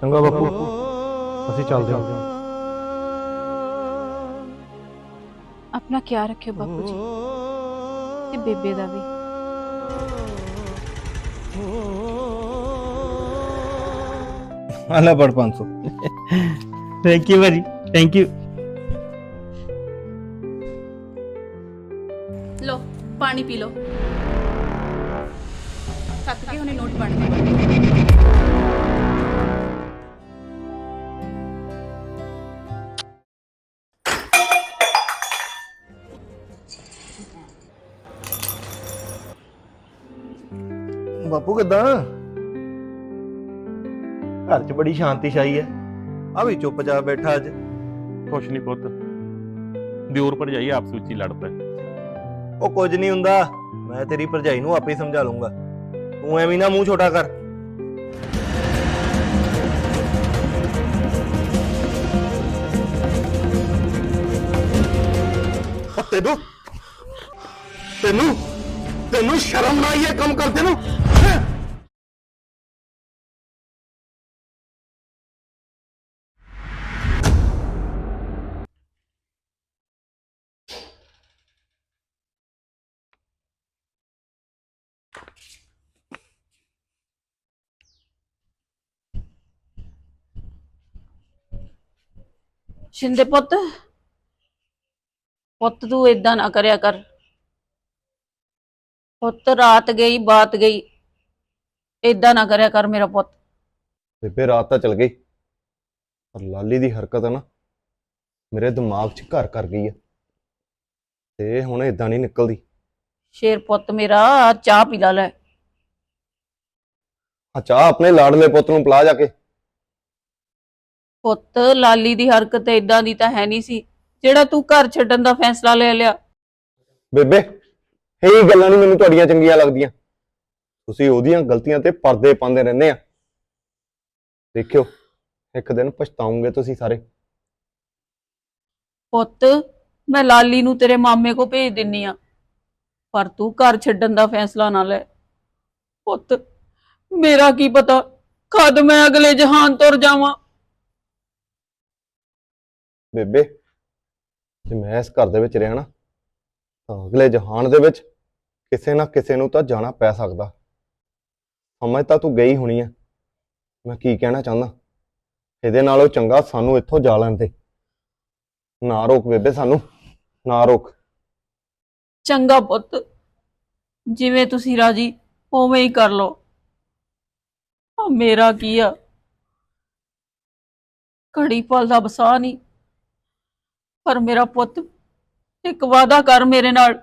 ਚੰਗਾ ਬਾਪੂ। ਅਸੀਂ ਚੱਲਦੇ ਹਾਂ। ਆਪਣਾ ਖਿਆਲ ਰੱਖਿਓ ਬਾਪੂ ਜੀ। ਤੇ ਬੇਬੇ ਦਾ ਵੀ। ਆ ਲੈ ਬੜ 500 ਥੈਂਕ ਯੂ ਭਾਜੀ ਥੈਂਕ ਯੂ ਲੋ ਪਾਣੀ ਪੀ ਲੋ ਥੱਕ ਕੇ ਹੁਣੇ ਨੋਟ ਬਣ ਗਏ ਬਾਪੂ ਕਿਦਾਂ ਘਰ 'ਚ ਬੜੀ ਸ਼ਾਂਤੀ ਛਾਈ ਹੈ। ਆ ਵੀ ਚੁੱਪਚਾਪ ਬੈਠਾ ਅੱਜ। ਕੁਛ ਨਹੀਂ ਪੁੱਤ। ਦਿਓਰ ਭਰਜਾਈ ਆਪਸ ਵਿੱਚ ਹੀ ਲੜ ਪਏ ਉਹ ਕੁਝ ਨਹੀਂ ਹੁੰਦਾ। ਮੈਂ ਤੇਰੀ ਭਰਜਾਈ ਨੂੰ ਆਪੇ ਹੀ ਸਮਝਾ ਲੂੰਗਾ ਤੂੰ ਐਵੇਂ ਨਾ ਮੂੰਹ ਛੋਟਾ ਕਰ। ਉਹ ਤੈਨੂੰ? ਤੈਨੂੰ? ਤੈਨੂੰ ਸ਼ਰਮ ਨਾ ਆਈ ਇਹ ਕੰਮ ਕਰਦੇ ਨੂੰ? ਹੈਂ? ਸ਼ਿੰਦੇ ਪੁੱਤ ਪੁੱਤ ਤੂੰ ਇਦਾਂ ਨਾ ਕਰਿਆ ਕਰ ਪੁੱਤ ਰਾਤ ਗਈ ਬਾਤ ਗਈ ਇਦਾਂ ਨਾ ਕਰਿਆ ਕਰ ਮੇਰਾ ਪੁੱਤ। ਬੇਬੇ ਰਾਤ ਤਾਂ ਚਲ ਗਈ। ਪਰ ਲਾਲੀ ਦੀ ਹਰਕਤ ਹੈ ਨਾ ਮੇਰੇ ਦਿਮਾਗ 'ਚ ਘਰ ਕਰ ਗਈ ਹੈ ਤੇ ਹੁਣ ਇਦਾਂ ਨਹੀਂ ਨਿਕਲਦੀ। ਸ਼ੇਰ ਪੁੱਤ ਮੇਰਾ ਚਾਹ ਪੀ ਲਾ ਲੈ। ਆ ਚਾਹ ਆਪਣੇ ਲਾਡਲੇ ਪੁੱਤ ਨੂੰ ਪਿਲਾ ਜਾ ਕੇ। ਪੁੱਤ ਲਾਲੀ ਦੀ ਹਰਕਤ ਇਦਾਂ ਦੀ ਤਾਂ ਹੈ ਨਹੀਂ ਸੀ ਜਿਹੜਾ ਤੂੰ ਘਰ ਛੱਡਣ ਦਾ ਫੈਸਲਾ ਲੈ ਲਿਆ। ਬੇਬੇ ਇਹ ਗੱਲਾਂ ਨਹੀਂ ਮੈਨੂੰ ਤੁਹਾਡੀਆਂ ਚੰਗੀਆਂ ਲੱਗਦੀਆਂ। ਤੁਸੀਂ ਉਹਦੀਆਂ ਗਲਤੀਆਂ ਤੇ ਪਰਦੇ ਪਾਉਂਦੇ ਰਹਿੰਦੇ ਆ। ਦੇਖਿਓ ਇੱਕ ਦਿਨ ਪਛਤਾਉਂਗੇ ਤੁਸੀਂ ਸਾਰੇ। ਪੁੱਤ ਮੈਂ ਲਾਲੀ ਨੂੰ ਤੇਰੇ ਮਾਮੇ ਕੋ ਭੇਜ ਦਿੰਨੀ ਆ। ਪਰ ਤੂੰ ਘਰ ਛੱਡਣ ਦਾ ਫੈਸਲਾ ਨਾ ਲੈ। ਪੁੱਤ ਮੇਰਾ ਕੀ ਪਤਾ ਕਦ ਮੈਂ ਅਗਲੇ ਜਹਾਨ ਤੁਰ ਜਾਵਾਂ। ਬੇਬੇ ਜੇ ਮੈਂ ਇਸ ਘਰ ਦੇ ਵਿੱਚ ਰਿਹਾ ਨਾ ਤਾਂ ਅਗਲੇ ਜਹਾਨ ਦੇ ਵਿੱਚ ਕਿਸੇ ਨਾ ਕਿਸੇ ਨੂੰ ਤਾਂ ਜਾਣਾ ਪੈ ਸਕਦਾ। ਸਮਝ ਤਾਂ ਤੂੰ ਗਈ ਹੋਣੀ ਆ। ਮੈਂ ਕੀ ਕਹਿਣਾ ਚਾਹੁੰਦਾ? ਇਹਦੇ ਨਾਲੋਂ ਚੰਗਾ ਸਾਨੂੰ ਇੱਥੋਂ ਜਾ ਲੈਣ ਦੇ। ਨਾ ਰੋਕ ਬੇਬੇ ਸਾਨੂੰ, ਨਾ ਰੋਕ। ਚੰਗਾ ਪੁੱਤ, ਜਿਵੇਂ ਤੁਸੀਂ ਰਾਜੀ, ਉਵੇਂ ਹੀ ਕਰ ਲਓ। ਆ ਮੇਰਾ ਕੀ ਆ? ਘੜੀ ਪਲ ਦਾ ਬਸਾ ਨਹੀਂ, ਪਰ ਮੇਰਾ ਪੁੱਤ, ਇੱਕ ਵਾਅਦਾ ਕਰ ਮੇਰੇ ਨਾਲ,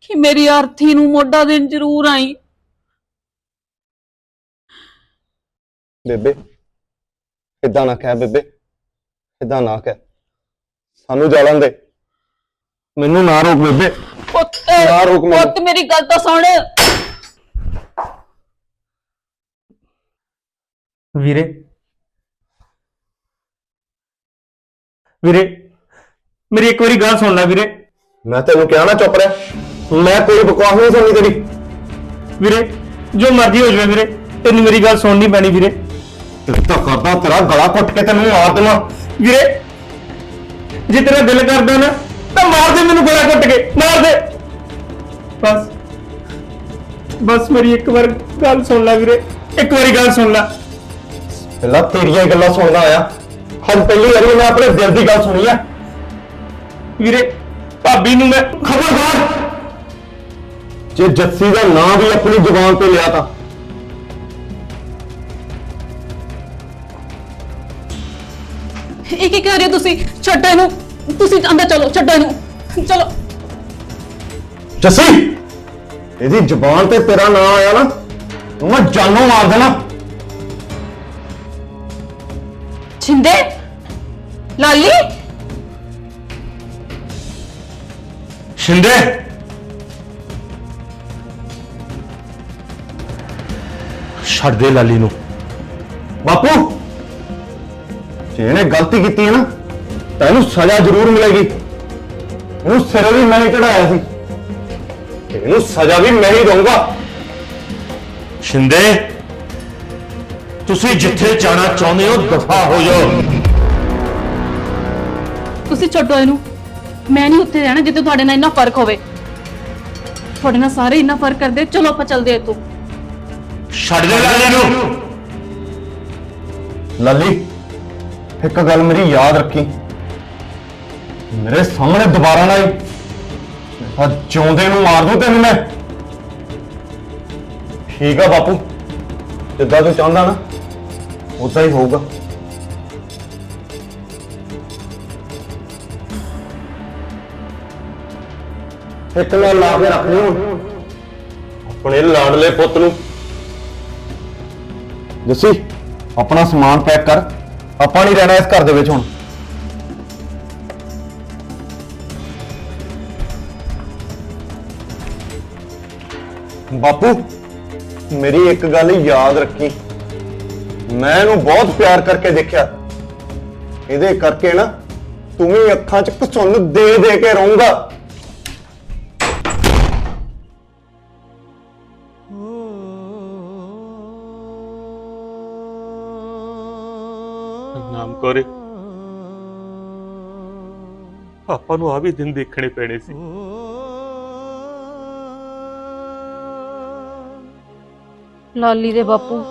ਕਿ ਮੇਰੀ ਆਰਥੀ ਨੂੰ ਮੋਢਾ ਦੇਣ ਜ਼ਰੂਰ ਆਈ। ਬੇਬੇ ਇਦਾਂ ਨਾ ਕਹਿ ਬੇਬੇ ਇਦਾਂ ਨਾ ਕਹਿ। ਸਾਨੂੰ ਜਾ ਲੈਣ ਦੇ। ਮੈਨੂੰ ਨਾ ਰੋਕ ਬੇਬੇ। ਪੁੱਤ ਨਾ ਰੋਕ ਮੈਨੂੰ। ਪੁੱਤ ਮੇਰੀ ਗੱਲ ਤਾਂ ਸੁਣ। ਵੀਰੇ। ਵੀਰੇ ਮੇਰੀ ਇੱਕ ਵਾਰੀ ਗੱਲ ਸੁਣ ਲੈ ਵੀਰੇ। ਮੈਂ ਤੈਨੂੰ ਕਿਹਾ ਨਾ ਚੁੱਪ ਰਹਿ। ਮੈਂ ਕੋਈ ਬਕਵਾਸ ਨਹੀਂ ਸੁਣਨੀ ਤੇਰੀ। ਵੀਰੇ ਜੋ ਮਰਜ਼ੀ ਹੋ ਜਾਵੇ ਵੀਰੇ ਤੈਨੂੰ ਮੇਰੀ ਗੱਲ ਸੁਣਨੀ ਪੈਣੀ ਵੀਰੇ। ਤਾਂ ਕਰਦਾ ਤੇਰਾ ਗਲਾ ਘੁੱਟ ਕੇ ਤੈਨੂੰ ਮਾਰ ਦੇਣਾ ਵੀਰੇ ਜੇ ਤੇਰਾ ਦਿਲ ਕਰਦਾ ਨਾ ਤਾਂ ਮਾਰ ਦੇ ਮੈਨੂੰ ਗਲਾ ਘੁੱਟ ਕੇ ਮਾਰ ਦੇ। ਬਸ। ਬਸ ਮੇਰੀ ਇੱਕ ਵਾਰ ਗੱਲ ਸੁਣ ਲੈ ਵੀਰੇ ਇੱਕ ਵਾਰੀ ਗੱਲ ਸੁਣ ਲੈ। ਪਹਿਲਾਂ ਤੇਰੀਆਂ ਗੱਲਾਂ ਸੁਣਦਾ ਆਇਆ। ਹੁਣ ਪਹਿਲੀ ਵਾਰੀ ਮੈਂ ਆਪਣੇ ਦਿਲ ਦੀ ਗੱਲ ਸੁਣੀ ਆ। ਵੀਰੇ ਭਾਬੀ ਨੂੰ ਮੈਂ ਖਬਰਦਾਰ ਜੇ ਜੱਸੀ ਦਾ ਨਾਂ ਵੀ ਆਪਣੀ ਜ਼ੁਬਾਨ ਤੇ ਲਿਆ ਤਾਂ। ਕਰ ਰਹੇ ਹੋ ਤੁਸੀਂ? ਛੱਡੋ ਇਹਨੂੰ। ਤੁਸੀਂ ਅੰਦਰ ਚਲੋ ਛੱਡੋ ਇਹਨੂੰ। ਚਲੋ। ਜੱਸੀ ਇਹਦੀ ਜ਼ੁਬਾਨ ਤੇ ਤੇਰਾ ਨਾਂ ਆਇਆ ਨਾ ਤੂੰ ਮੈਂ ਜਾਨੋਂ ਮਾਰ ਦੇਣਾ। ਛਿੰਦੇ? ਲਾਲੀ? ਸ਼ਿੰਦੇ ਛੱਡ ਦੇ ਲਾਲੀ ਨੂੰ। ਬਾਪੂ ਜੇ ਇਹਨੇ ਗਲਤੀ ਕੀਤੀ ਹੈ ਨਾ ਤਾਂ ਇਹਨੂੰ ਸਜ਼ਾ ਜ਼ਰੂਰ ਮਿਲੇਗੀ। ਇਹਨੂੰ ਸਿਰ ਵੀ ਮੈਂ ਹੀ ਚੜਾਇਆ ਸੀ। ਤੇ ਇਹਨੂੰ ਸਜ਼ਾ ਵੀ ਮੈਂ ਹੀ ਦਊਂਗਾ। ਸ਼ਿੰਦੇ ਤੁਸੀਂ ਜਿੱਥੇ ਜਾਣਾ ਚਾਹੁੰਦੇ ਹੋ ਦਫਾ ਹੋ ਜਾਓ। ਤੁਸੀਂ ਛੱਡੋ ਇਹਨੂੰ। ਮੈਂ ਨਹੀਂ ਉੱਥੇ ਰਹਿਣਾ ਜਿੱਥੇ ਤੁਹਾਡੇ ਨਾਲ ਇੰਨਾ ਫ਼ਰਕ ਹੋਵੇ। ਤੁਹਾਡੇ ਨਾਲ ਸਾਰੇ ਇੰਨਾ ਫ਼ਰਕ ਕਰਦੇ ਚਲੋ ਆਪਾਂ ਚੱਲਦੇ ਇੱਥੋਂ। ਛੱਡ ਦੇ ਲਾਲੇ ਨੂੰ ਲੱਲੀ। ਇੱਕ ਗੱਲ ਮੇਰੀ ਯਾਦ ਰੱਖੀ। ਮੇਰੇ ਸਾਹਮਣੇ ਦੁਬਾਰਾ ਨਾ ਆਈ। ਮੈਂ ਜਿਉਂਦੇ ਨੂੰ ਮਾਰ ਦੂੰ ਤੈਨੂੰ ਮੈਂ। ਠੀਕ ਆ ਬਾਪੂ। ਜਿੱਦਾਂ ਤੂੰ ਚਾਹੁੰਦਾ ਨਾ ਉਦਾਂ ਹੀ ਹੋਊਗਾ। ਇੱਕ ਨਾਲ ਲਾ ਕੇ ਰੱਖ ਲਿਓ ਆਪਣੇ ਲਾਡਲੇ ਪੁੱਤ ਨੂੰ। ਜੱਸੀ, ਆਪਣਾ ਸਮਾਨ ਪੈਕ ਕਰ। ਆਪਾਂ ਨਹੀਂ ਰਹਿਣਾ ਇਸ ਘਰ ਦੇ ਵਿੱਚ ਹੁਣ। ਬਾਪੂ, ਮੇਰੀ ਇੱਕ ਗੱਲ ਯਾਦ ਰੱਖੀ। ਮੈਂ ਇਹਨੂੰ ਬਹੁਤ ਪਿਆਰ ਕਰਕੇ ਦੇਖਿਆ। ਇਹਦੇ ਕਰਕੇ ਨਾ ਤੂੰ ਵੀ ਅੱਖਾਂ 'ਚ ਘਸੁੰਨ ਦੇ ਦੇ ਕੇ ਰਹੂੰਗਾ। ਕੋਰੇ ਆਪਾਂ ਨੂੰ ਆ ਵੀ ਦਿਨ ਦੇਖਣੇ ਪੈਣੇ ਸੀ। ਲਾਲੀ ਦੇ ਬਾਪੂ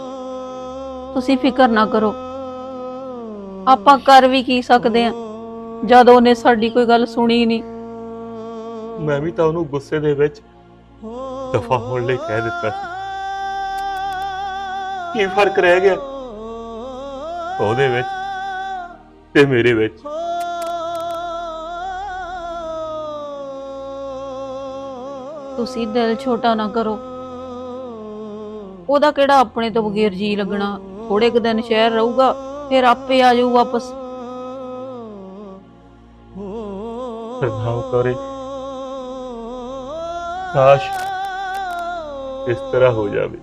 ਤੁਸੀਂ ਫਿਕਰ ਨਾ ਕਰੋ। ਆਪਾਂ ਕਰ ਵੀ ਕੀ ਸਕਦੇ ਆ ਜਦੋਂ ਉਹਨੇ ਸਾਡੀ ਕੋਈ ਗੱਲ ਸੁਣੀ ਨਹੀਂ ਮੈਂ ਵੀ ਤਾਂ ਉਹਨੂੰ ਗੁੱਸੇ ਦੇ ਵਿੱਚ ਦਫਾ ਹੋਣ ਲਈ ਕਹਿ ਦਿੱਤਾ ਸੀ। ਕੀ ਫ਼ਰਕ ਰਹਿ ਗਿਆ? ਉਹਦੇ ਵਿੱਚ ਤੇ ਮੇਰੇ ਵਿੱਚ। ਤੁਸੀਂ ਦਿਲ ਛੋਟਾ ਨਾ ਕਰੋ। ਉਹਦਾ ਕਿਹੜਾ ਆਪਣੇ ਤੋਂ ਬਗੈਰ ਜੀ ਲੱਗਣਾ? ਥੋੜੇ ਕੁ ਦਿਨ ਸ਼ਹਿਰ ਰਹੂਗਾ ਫਿਰ ਆਪੇ ਆ ਜਾਊ ਵਾਪਸ। ਨਾਮ ਕੋਰੇ। ਕਾਸ਼ ਇਸ ਤਰ੍ਹਾਂ ਹੋ ਜਾਵੇ।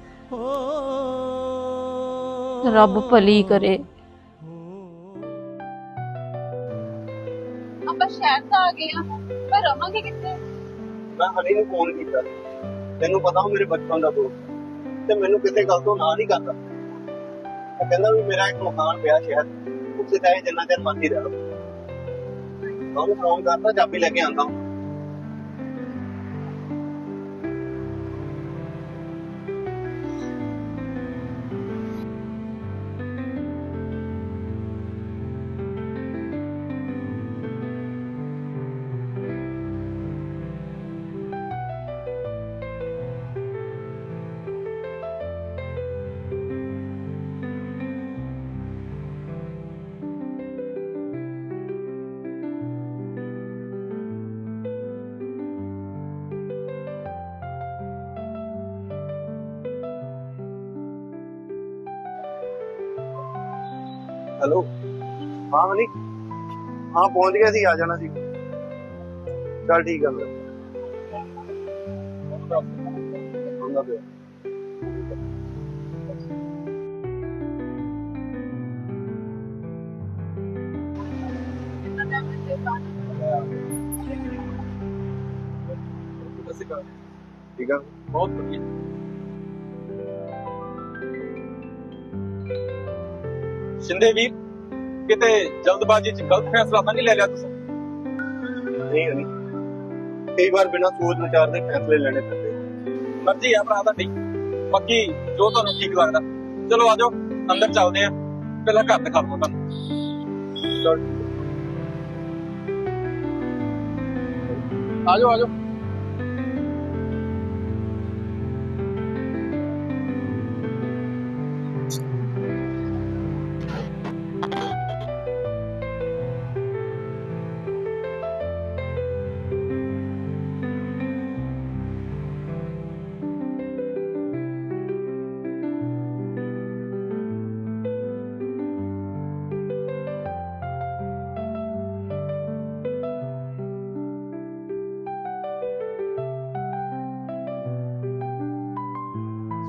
ਰੱਬ ਭਲੀ ਕਰੇ। ਆ। ਗਏ ਆ ਪਰ ਕਿੱਥੇ? ਮੈਂ ਹਨੀ ਨੂੰ ਫੋਨ ਕੀਤਾ ਤੈਨੂੰ ਪਤਾ ਉਹ ਮੇਰੇ ਬਚਪਨ ਦਾ ਦੋਸਤ ਤੇ ਮੈਨੂੰ ਕਿਸੇ ਗੱਲ ਤੋਂ ਨਾ ਨਹੀਂ ਕਰਦਾ। ਉਹ ਕਹਿੰਦਾ ਵੀ ਮੇਰਾ ਇੱਕ ਮਕਾਨ ਪਿਆ ਸ਼ਹਿਰ। ਉੱਥੇ ਚਾਹੇ ਜਿੰਨਾ ਚਿਰ ਮਰਜ਼ੀ ਰਹਿ ਲਓ। ਉਹਨੂੰ ਫੋਨ ਕਰਦਾ ਚਾਬੀ ਲੈ ਕੇ ਆਂਦਾ ਹੈਲੋ ਹਾਂ ਹਨੀ ਹਾਂ ਪਹੁੰਚ ਗਿਆ ਸੀ ਆ ਜਾਣਾ ਸੀ ਚੱਲ ਠੀਕ ਆ ਫਿਰ ਆਉਂਦਾ ਪਿਆ ਠੀਕ ਆ ਸ਼ਿੰਦੇ ਵੀਰ ਕਿਤੇ ਜਲਦਬਾਜ਼ੀ 'ਚ ਗਲਤ ਫੈਸਲਾ ਤਾਂ ਨਹੀਂ ਲੈ ਲਿਆ ਤੁਸੀਂ? ਨਹੀਂ ਕਈ ਵਾਰ ਬਿਨਾਂ ਸੋਚ ਵਿਚਾਰ ਦੇ ਫੈਸਲੇ ਲੈਣੇ ਪੈਂਦੇ। ਮਰਜ਼ੀ ਆ ਭਰਾ ਤੁਹਾਡੀ ਬਾਕੀ ਜੋ ਤੁਹਾਨੂੰ ਠੀਕ ਲੱਗਦਾ। ਚਲੋ ਆਜੋ ਅੰਦਰ ਚੱਲਦੇ ਆ। ਪਹਿਲਾਂ ਘਰ ਦਿਖਾ ਦਵਾਂ ਤੁਹਾਨੂੰ। ਆਜੋ ਆਜੋ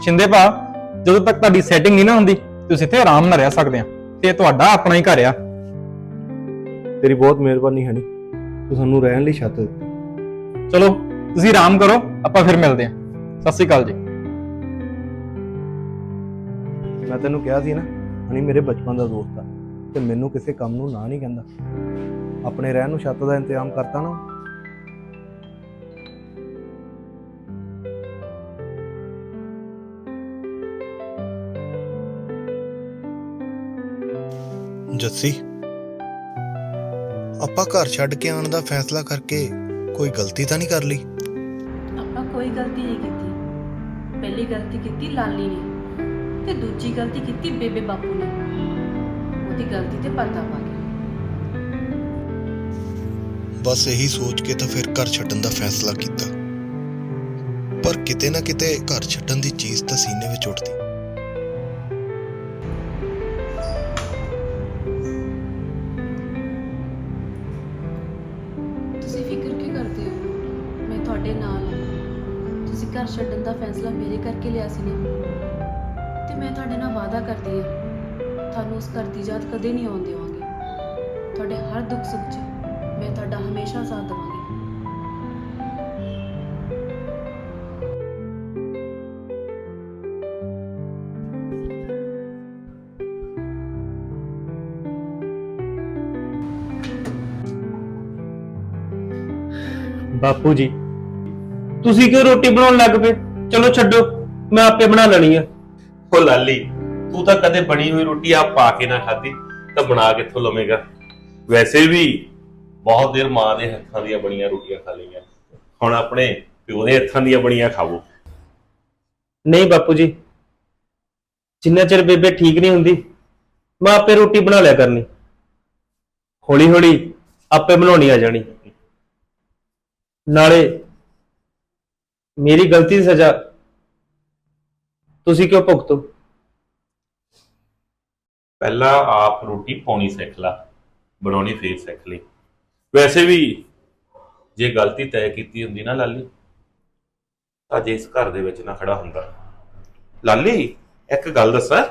ਸ਼ਿੰਦੇ ਭਾ ਜਦੋਂ ਤੱਕ ਤੁਹਾਡੀ ਸੈਟਿੰਗ ਨਹੀਂ ਨਾ ਹੁੰਦੀ ਤੁਸੀਂ ਇੱਥੇ ਆਰਾਮ ਨਾਲ ਰਹਿ ਸਕਦੇ ਆ। ਤੇ ਤੁਹਾਡਾ ਆਪਣਾ ਹੀ ਘਰ ਆ। ਤੇਰੀ ਬਹੁਤ ਮਿਹਰਬਾਨੀ ਹਨੀ ਤੂੰ ਸਾਨੂੰ ਰਹਿਣ ਲਈ ਛੱਤ ਦਿੱਤੀ। ਚਲੋ ਤੁਸੀਂ ਆਰਾਮ ਕਰੋ ਆਪਾਂ ਫਿਰ ਮਿਲਦੇ ਆ। ਸਤਿ ਸ਼੍ਰੀ ਅਕਾਲ ਜੀ। ਮੈਂ ਤੈਨੂੰ ਕਿਹਾ ਸੀ ਨਾ ਹਣੀ ਮੇਰੇ ਬਚਪਨ ਦਾ ਦੋਸਤ ਆ ਤੇ ਮੈਨੂੰ ਕਿਸੇ ਕੰਮ ਨੂੰ ਨਾ ਨਹੀਂ ਕਹਿੰਦਾ। ਆਪਣੇ ਰਹਿਣ ਨੂੰ ਛੱਤ ਦਾ ਇੰਤਜ਼ਾਮ ਕਰਤਾ ਨਾ ਜੱਸੀ। ਆਪਾਂ ਘਰ ਛੱਡ ਕੇ ਆਉਣ ਦਾ ਫੈਸਲਾ ਕਰਕੇ ਕੋਈ ਗਲਤੀ ਤਾਂ ਨਹੀਂ ਕਰ ਲਈ? ਆਪਾਂ ਕੋਈ ਗਲਤੀ ਨਹੀਂ ਕੀਤੀ। ਪਹਿਲੀ ਗਲਤੀ ਕੀਤੀ ਲਾਲੀ ਨੇ ਤੇ ਦੂਜੀ ਗਲਤੀ ਕੀਤੀ ਬੇਬੇ ਬਾਪੂ ਨੇ। ਉਹਦੀ ਗਲਤੀ ਤੇ ਪਰਦਾ ਪਾ ਗਿਆ ਬਸ ਇਹੀ ਸੋਚ ਕੇ ਤਾਂ ਫਿਰ ਘਰ ਛੱਡਣ ਦਾ ਫੈਸਲਾ ਕੀਤਾ। ਪਰ ਕਿਤੇ ਨਾ ਕਿਤੇ ਘਰ ਛੱਡਣ ਦੀ ਚੀਜ਼ ਤਾਂ ਸੀਨੇ ਵਿੱਚ ਉੱਠਦੀ। ਤੁਹਾਡੇ ਨਾਲ ਤੁਸੀਂ ਘਰ ਛੱਡਣ ਦਾ ਫੈਸਲਾ ਮੇਰੇ ਕਰਕੇ ਲਿਆ ਸੀ ਨਾ। ਤੇ ਮੈਂ ਤੁਹਾਡੇ ਨਾਲ ਵਾਅਦਾ ਕਰਦੀ ਹਾਂ ਤੁਹਾਨੂੰ ਉਸ ਘਰ ਦੀ ਯਾਦ ਕਦੇ ਨਹੀਂ ਆਉਣ ਦੇਵਾਂਗੀ। ਤੁਹਾਡੇ ਹਰ ਦੁੱਖ ਸੁੱਖ 'ਚ ਮੈਂ ਤੁਹਾਡਾ ਹਮੇਸ਼ਾ ਸਾਥ ਦੇਵਾਂਗੀ। ਬਾਪੂ ਜੀ ਤੁਸੀਂ ਕਿਉਂ ਰੋਟੀ ਬਣਾਉਣ ਲੱਗ ਪਏ? ਚਲੋ ਛੱਡੋ ਮੈਂ ਆਪੇ ਬਣਾ ਲੈਣੀ ਆ। ਉਹ ਲਾਲੀ ਤੂੰ ਤਾਂ ਕਦੇ ਬਣੀ ਹੋਈ ਰੋਟੀ ਆਪ ਪਾ ਕੇ ਨਾ ਖਾਧੀ ਤਾਂ ਬਣਾ ਕਿੱਥੋਂ ਲਵੇਂਗਾ? ਵੈਸੇ ਵੀ ਬਹੁਤ ਦੇਰ ਮਾਂ ਦੇ ਹੱਥਾਂ ਦੀਆਂ ਬਣੀਆਂ ਰੋਟੀਆਂ ਖਾ ਲਈਆਂ। ਹੁਣ ਆਪਣੇ ਪਿਓ ਦੇ ਹੱਥਾਂ ਦੀਆਂ ਬਣੀਆਂ ਖਾਵੋ। ਨਹੀਂ ਬਾਪੂ ਜੀ ਜਿੰਨਾ ਚਿਰ ਬੇਬੇ ਠੀਕ ਨਹੀਂ ਹੁੰਦੀ ਮੈਂ ਆਪੇ ਰੋਟੀ ਬਣਾ ਲਿਆ ਕਰਨੀ। ਹੌਲੀ ਹੌਲੀ ਆਪੇ ਬਣਾਉਣੀ ਆ ਜਾਣੀ। ਨਾਲੇ ਮੇਰੀ ਗਲਤੀ ਦੀ ਸਜ਼ਾ ਤੁਸੀਂ ਕਿਉਂ ਭੁਗਤੋ? ਪਹਿਲਾਂ ਆਪ ਰੋਟੀ ਪਾਉਣੀ ਸਿੱਖ ਲਾ ਬਣਾਉਣੀ ਫੇਰ ਸਿੱਖ ਲਈ। ਵੈਸੇ ਵੀ ਜੇ ਗਲਤੀ ਤੈਅ ਕੀਤੀ ਹੁੰਦੀ ਨਾ ਲਾਲੀ ਤਾਂ ਜੇ ਇਸ ਘਰ ਦੇ ਵਿੱਚ ਨਾ ਖੜਾ ਹੁੰਦਾ। ਲਾਲੀ ਇੱਕ ਗੱਲ ਦੱਸਾਂ?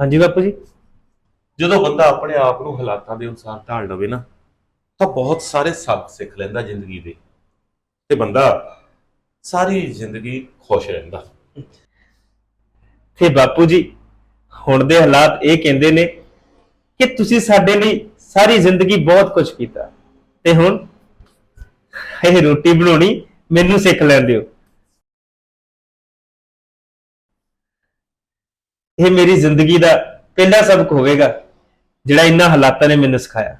ਹਾਂਜੀ ਬਾਪੂ ਜੀ। ਜਦੋਂ ਬੰਦਾ ਆਪਣੇ ਆਪ ਨੂੰ ਹਾਲਾਤਾਂ ਦੇ ਅਨੁਸਾਰ ਢਾਲ ਲਵੇ ਨਾ ਤਾਂ ਬਹੁਤ ਸਾਰੇ ਸਬਕ ਸਿੱਖ ਲੈਂਦਾ ਜ਼ਿੰਦਗੀ ਦੇ। ਤੇ ਬੰਦਾ ਸਾਰੀ ਜ਼ਿੰਦਗੀ ਖੁਸ਼ ਰਹਿੰਦਾ। ਤੇ ਬਾਪੂ ਜੀ, ਹੁਣ ਦੇ ਹਾਲਾਤ ਇਹ ਕਹਿੰਦੇ ਨੇ ਕਿ ਤੁਸੀਂ ਸਾਡੇ ਲਈ ਸਾਰੀ ਜ਼ਿੰਦਗੀ ਬਹੁਤ ਕੁਝ ਕੀਤਾ। ਤੇ ਹੁਣ ਇਹ ਰੋਟੀ ਬਣਾਉਣੀ ਮੈਨੂੰ ਸਿੱਖ ਲੈਣ ਦਿਓ। ਇਹ ਮੇਰੀ ਜ਼ਿੰਦਗੀ ਦਾ ਪਹਿਲਾ ਸਬਕ ਹੋਵੇਗਾ, ਜਿਹੜਾ ਇਹਨਾਂ ਹਾਲਾਤਾਂ ਨੇ ਮੈਨੂੰ ਸਿਖਾਇਆ।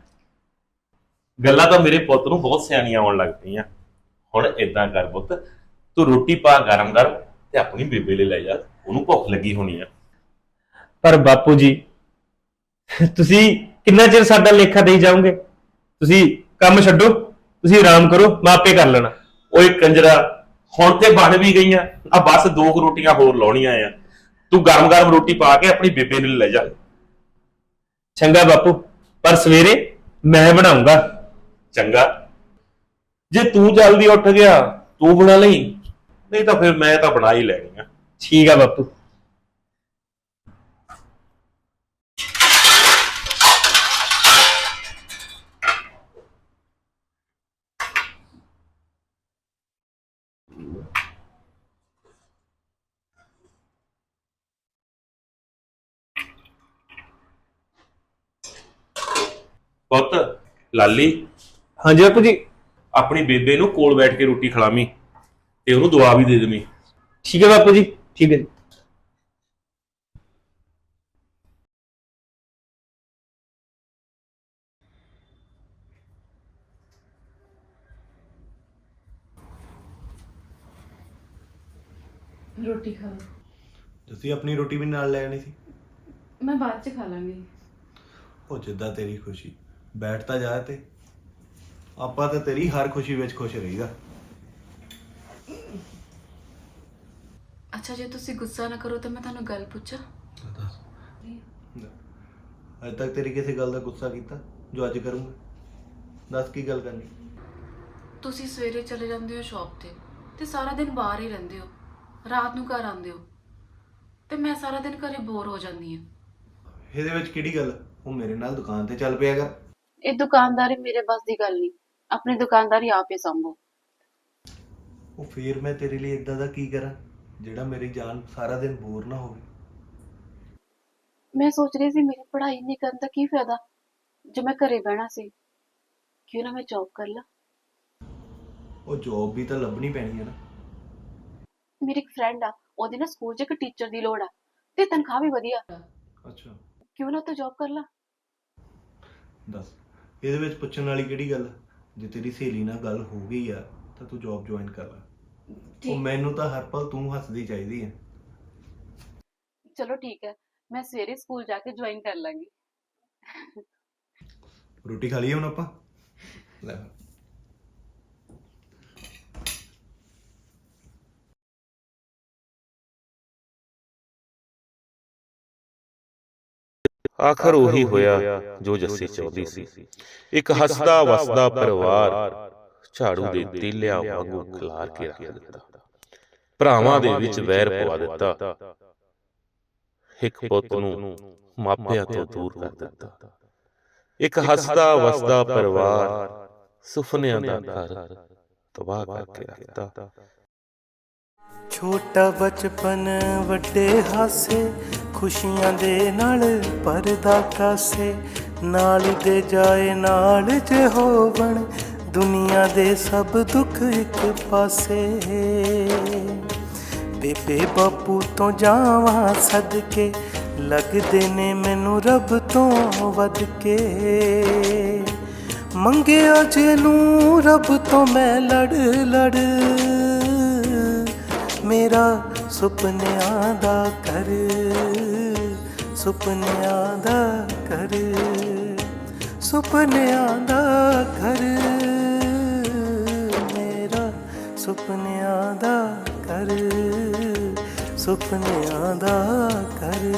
ਗੱਲਾਂ ਤਾਂ ਮੇਰੇ ਪੁੱਤ ਨੂੰ ਬਹੁਤ ਸਿਆਣੀਆਂ ਆਉਣ ਲੱਗ ਪਈਆਂ। ਹੁਣ ਇਦਾਂ ਕਰ ਪੁੱਤ ਤੂੰ ਰੋਟੀ ਪਾ ਗਰਮ ਗਰਮ ਤੇ ਆਪਣੀ ਬੇਬੇ ਲਈ ਲੈ ਜਾ ਉਹਨੂੰ ਭੁੱਖ ਲੱਗੀ ਹੋਣੀ ਆ। ਪਰ ਬਾਪੂ ਜੀ ਤੁਸੀਂ ਕਿੰਨਾ ਚਿਰ ਸਾਡਾ ਲੇਖਾ ਦੇਈ ਜਾਓਗੇ? ਤੁਸੀਂ ਕੰਮ ਛੱਡੋ ਤੁਸੀਂ ਆਰਾਮ ਕਰੋ ਮੈਂ ਆਪੇ ਕਰ ਲੈਣਾ। ਓਏ ਕੰਜਰਾ ਹੁਣ ਤੇ ਬਣ ਵੀ ਗਈਆਂ ਆ ਬਸ ਦੋ ਕੁ ਰੋਟੀਆਂ ਹੋਰ ਲਾਉਣੀਆਂ ਆ। ਤੂੰ ਗਰਮ ਗਰਮ ਰੋਟੀ ਪਾ ਕੇ ਆਪਣੀ ਬੇਬੇ ਨੂੰ ਲੈ ਜਾ। ਚੰਗਾ ਬਾਪੂ ਪਰ ਸਵੇਰੇ ਮੈਂ ਬਣਾਉਂਗਾ। ਚੰਗਾ। ਜੇ ਤੂੰ ਜਲਦੀ ਉੱਠ ਗਿਆ ਤੂੰ ਬਣਾ ਲਈ। ਨਹੀਂ ਤਾਂ ਫਿਰ ਮੈਂ ਤਾਂ ਬਣਾ ਹੀ ਲੈਣੀ ਆ। ਠੀਕ ਆ ਬਾਪੂ। ਪੁੱਤ ਲਾਲੀ। ਹਾਂਜੀ ਬਾਪੂ ਜੀ। ਆਪਣੀ ਬੇਬੇ ਨੂੰ ਕੋਲ ਬੈਠ ਕੇ ਰੋਟੀ ਖਿਲਾਵੀਂ ਤੇ ਉਹਨੂੰ ਦੁਆ ਵੀ ਦੇ ਦੇਵੀਂ। ਠੀਕ ਹੈ ਬਾਪੂ ਜੀ ਠੀਕ ਹੈ ਜੀ। ਰੋਟੀ ਖਾਓ ਤੁਸੀਂ ਆਪਣੀ ਰੋਟੀ ਵੀ ਨਾਲ ਲੈਣੀ ਸੀ? ਮੈਂ ਬਾਅਦ 'ਚ ਖਾ ਲਾਂਗੀ। ਉਹ ਜਿੱਦਾਂ ਤੇਰੀ ਖੁਸ਼ੀ। ਬੈਠ ਤਾਂ ਜਾ ਤੇ ਆਪਾਂ ਤਾਂ ਤੇਰੀ ਹਰ ਖੁਸ਼ੀ ਵਿੱਚ ਖੁਸ਼ ਰਹੀਦਾ। ਅੱਛਾ ਜੇ ਤੁਸੀਂ ਗੁੱਸਾ ਨਾ ਕਰੋ ਤਾਂ ਮੈਂ ਤੁਹਾਨੂੰ ਗੱਲ ਪੁੱਛਾਂ। ਅਜੇ ਤੱਕ ਤੇਰੀ ਕਿਸੇ ਗੱਲ ਦਾ ਗੁੱਸਾ ਕੀਤਾ ਜੋ ਅੱਜ ਕਰੂੰਗਾ। ਦੱਸ ਕੀ ਗੱਲ ਕਰਨੀ? ਤੁਸੀਂ ਸਵੇਰੇ ਚਲੇ ਜਾਂਦੇ ਹੋ ਸ਼ਾਪ ਤੇ ਤੇ ਸਾਰਾ ਦਿਨ ਬਾਹਰ ਹੀ ਰਹਿੰਦੇ ਹੋ। ਰਾਤ ਨੂੰ ਘਰ ਆਉਂਦੇ ਹੋ। ਤੇ ਮੈਂ ਸਾਰਾ ਦਿਨ ਘਰੇ ਬੋਰ ਹੋ ਜਾਂਦੀ ਹਾਂ। ਇਹਦੇ ਵਿੱਚ ਕਿਹੜੀ ਗੱਲ? ਉਹ ਮੇਰੇ ਨਾਲ ਦੁਕਾਨ ਤੇ ਚੱਲ ਪਿਆ ਕਰ। ਇਹ ਦੁਕਾਨਦਾਰੀ ਮੇਰੇ ਬਸ ਦੀ ਗੱਲ ਨਹੀਂ। ਆਪਣੀ ਦੁਕਾਨਦਾਰੀ ਆਪੇ ਸੰਭੋ। ਉਹ ਫੇਰ ਮੈਂ ਤੇਰੇ ਲਈ ਇਦਾਂ ਦਾ ਕੀ ਕਰਾਂ ਜਿਹੜਾ ਮੇਰੀ ਜਾਨ ਸਾਰਾ ਦਿਨ ਬੋਰ ਨਾ ਹੋਵੇ? ਮੈਂ ਸੋਚ ਰਹੀ ਸੀ ਮੇਰੀ ਪੜ੍ਹਾਈ ਨਹੀਂ ਕਰਨ ਦਾ ਕੀ ਫਾਇਦਾ ਜੇ ਮੈਂ ਘਰੇ ਬਹਿਣਾ ਸੀ ਕਿਉਂ ਨਾ ਮੈਂ ਜੌਬ ਕਰ ਲਾਂ? ਉਹ ਜੌਬ ਵੀ ਤਾਂ ਲੱਭਣੀ ਪੈਣੀ ਹੈ ਨਾ। ਮੇਰੀ ਇੱਕ ਫਰੈਂਡ ਆ ਉਹਦੀ ਨਾ ਸਕੂਲ 'ਚ ਇੱਕ ਟੀਚਰ ਦੀ ਲੋੜ ਆ ਤੇ ਤਨਖਾਹ ਵੀ ਵਧੀਆ। ਅੱਛਾ। ਕਿਉਂ ਨਾ ਉੱਥੇ ਜੌਬ ਕਰ ਲਾਂ? ਦੱਸ ਇਹਦੇ ਵਿੱਚ ਪੁੱਛਣ ਵਾਲੀ ਕਿਹੜੀ ਗੱਲ ਆ? ਜੇ ਤੇਰੀ ਸਹੇਲੀ ਨਾਲ ਗੱਲ ਹੋ ਗਈ ਆ ਤਾਂ ਤੂੰ ਜੌਬ ਜੁਆਇਨ ਕਰ ਲੈ। ਉਹ ਠੀਕ। ਮੈਨੂੰ ਤਾਂ ਹਰ ਪਲ ਤੂੰ ਹੱਸਦੀ ਚਾਹੀਦੀ ਹੈ ਚਲੋ ਠੀਕ ਹੈ ਮੈਂ ਸਵੇਰੇ ਸਕੂਲ ਜਾ ਕੇ ਜੁਆਇਨ ਕਰ ਲਾਂਗੀ। ਰੋਟੀ ਖਾ ਲਈ ਹੁਣ ਆਪਾਂ? ਲੈ। ਆਖਰ ਉਹੀ ਹੋਇਆ ਜੋ ਜੱਸੀ ਚਾਹੁੰਦੀ ਸੀ। ਇੱਕ ਹੱਸਦਾ ਵਸਦਾ ਪਰਿਵਾਰ ਝਾੜੂ ਦੇ ਤੀਲਿਆਂ ਵਾਂਗੂ ਖਿਲਾਰ ਕੇ ਰੱਖ ਦਿੱਤਾ। ਭਰਾਵਾਂ ਦੇ ਵਿੱਚ ਵੈਰ ਪਵਾ ਦਿੱਤਾ। ਇੱਕ ਪੁੱਤ ਨੂੰ ਮਾਪਿਆਂ ਤੋਂ ਦੂਰ ਕਰ ਦਿੱਤਾ। ਇੱਕ ਹੱਸਦਾ ਵਸਦਾ ਪਰਿਵਾਰ ਸੁਪਨਿਆਂ ਦਾ ਘਰ ਤਬਾਹ ਕਰਕੇ ਰੱਖਤਾ। ਛੋਟਾ ਬਚਪਨ ਵੱਡੇ ਹਾਸੇ ਖੁਸ਼ੀਆਂ ਦੇ ਨਾਲ ਪਰਦਾ ਕਾਸੇ, ਨਾਲ ਦੇ ਜਾਏ ਨਾਲ ਜੇ ਹੋਵਣ, ਦੁਨੀਆ ਦੇ ਸਭ ਦੁੱਖ ਇੱਕ ਪਾਸੇ। ਬੇਬੇ ਬਾਪੂ ਤੋਂ ਜਾਵਾਂ ਸਦਕੇ, ਲੱਗਦੇ ਨੇ ਮੈਨੂੰ ਰੱਬ ਤੋਂ ਵੱਧ ਕੇ ਮੰਗਿਆ ਜੇ ਨੂੰ ਰੱਬ ਤੋਂ ਮੈਂ ਲੜ ਲੜ, ਮੇਰਾ ਸੁਪਨਿਆਂ ਦਾ ਘਰ। ਸੁਪਨਿਆਂ ਦਾ ਘਰ ਸੁਪਨਿਆਂ ਦਾ ਘਰ। ਮੇਰਾ ਸੁਪਨਿਆਂ ਦਾ ਘਰ ਸੁਪਨਿਆਂ ਦਾ ਘਰ।